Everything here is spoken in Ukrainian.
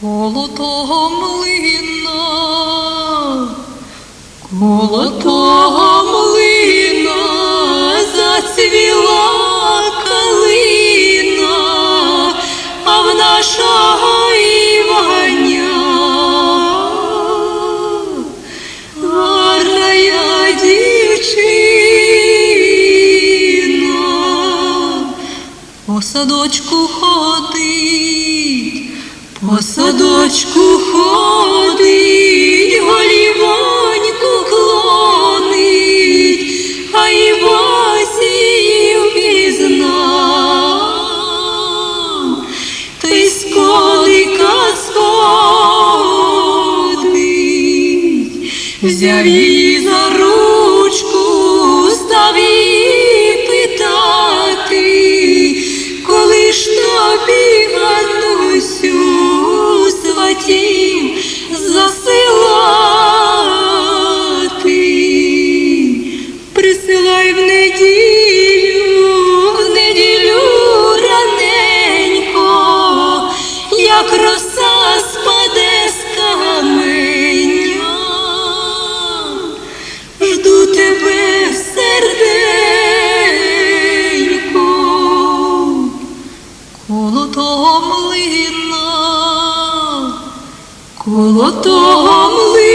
Коло того млина, коло того млина зацвіла калина, а в нашого Іваня. Гарная дівчина. По садочку ходить, по садочку ходить, голівоньку клонить, а Івасів пізнав, та й з коника сходить, взяв її за присилай в неділю, в неділю раненько, як роса спаде з каменя. Жду тебе серденько, коло того млина, коло того млина.